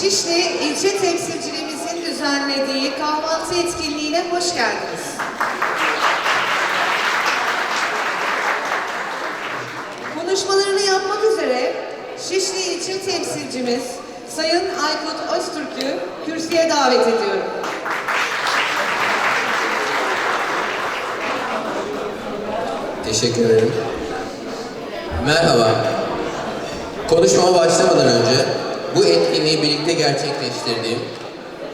Şişli ilçe temsilcilimizin düzenlediği kahvaltı etkinliğine hoş geldiniz. Konuşmalarını yapmak üzere Şişli ilçe temsilcimiz Sayın Aykut Öztürk'ü kürsüye davet ediyorum. Teşekkür ederim. Merhaba. Konuşmama başlamadan önce bu etkinliği birlikte gerçekleştirdiğim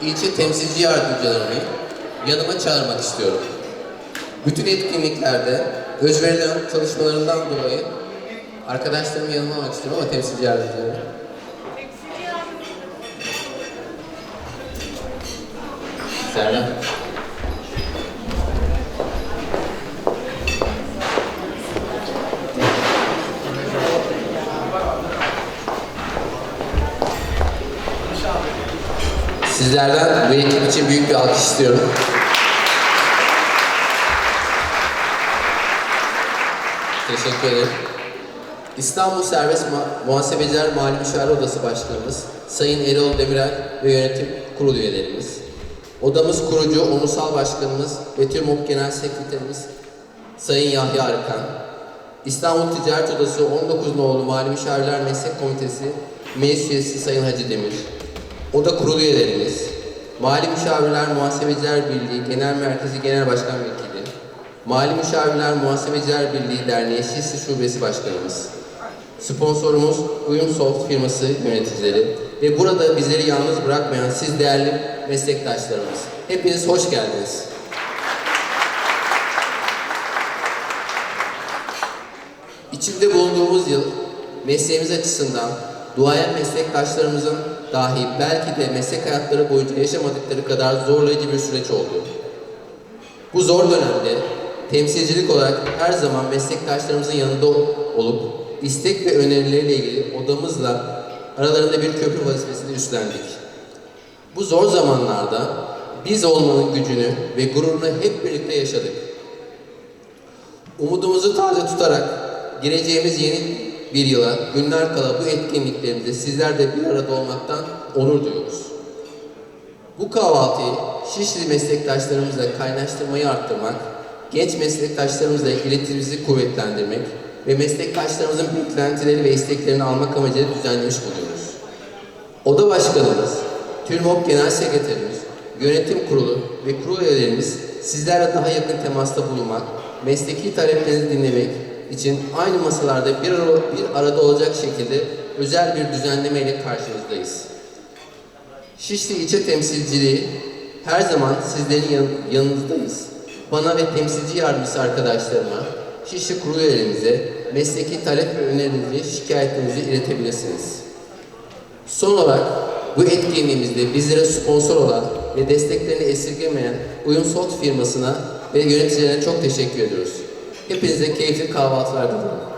ilçe temsilci yardımcılarını yanıma çağırmak istiyorum. Bütün etkinliklerde özverilen çalışmalarından dolayı arkadaşlarımı yanıma istiyorum ama temsilci yardımcıları. Serra. Sizlerden bu ekip için büyük bir alkış istiyorum. Teşekkür ederim. İstanbul Serbest Muhasebeciler Mali Müşavir Odası Başkanımız Sayın Erol Demirel ve yönetim kurulu üyelerimiz, odamız kurucu onursal başkanımız ve TÜRMOP Genel Sekreterimiz Sayın Yahya Arıkan, İstanbul Ticaret Odası 19 Noğlu Mali Müşavirler Meslek Komitesi Meclis Üyesi Sayın Hacı Demir, Oda kurulu üyelerimiz, Mali Müşavirler Muhasebeciler Birliği Genel Merkezi Genel Başkan Vekili, Mali Müşavirler Muhasebeciler Birliği Derneği Şişli Şubesi Başkanımız, sponsorumuz Uyumsoft firması yöneticileri ve burada bizleri yalnız bırakmayan siz değerli meslektaşlarımız. Hepiniz hoş geldiniz. İçinde bulunduğumuz yıl mesleğimiz açısından duayen meslektaşlarımızın dahi belki de meslek hayatları boyunca yaşamadıkları kadar zorlayıcı bir süreç oldu. Bu zor dönemde temsilcilik olarak her zaman meslektaşlarımızın yanında olup istek ve önerileriyle ilgili odamızla aralarında bir köprü vazifesini üstlendik. Bu zor zamanlarda biz olmanın gücünü ve gururunu hep birlikte yaşadık. Umudumuzu taze tutarak gireceğimiz yeni bir yıla günler kala bu etkinliklerimizde sizler de bir arada olmaktan onur duyuyoruz. Bu kahvaltıyı Şişli meslektaşlarımızla kaynaştırmayı arttırmak, genç meslektaşlarımızla iletişimimizi kuvvetlendirmek ve meslektaşlarımızın beklentileri ve isteklerini almak amacıyla düzenlemiş bulunuyoruz. Oda Başkanımız, TÜRMOP Genel Sekreterimiz, Yönetim Kurulu ve kurul üyelerimiz sizlerle daha yakın temasta bulunmak, mesleki taleplerinizi dinlemek için aynı masalarda bir, ara- bir arada olacak şekilde özel bir düzenleme ile karşınızdayız. Şişli ilçe temsilciliği her zaman sizlerin yan- yanınızdayız. Bana ve temsilci yardımcısı arkadaşlarıma, Şişli kurulu üyelerimize mesleki talep ve önerinizi, şikayetlerinizi iletebilirsiniz. Son olarak bu etkinliğimizde bizlere sponsor olan ve desteklerini esirgemeyen Uyumsoft firmasına ve yöneticilerine çok teşekkür ediyoruz. Hepinize keyifli kahvaltılar diliyorum.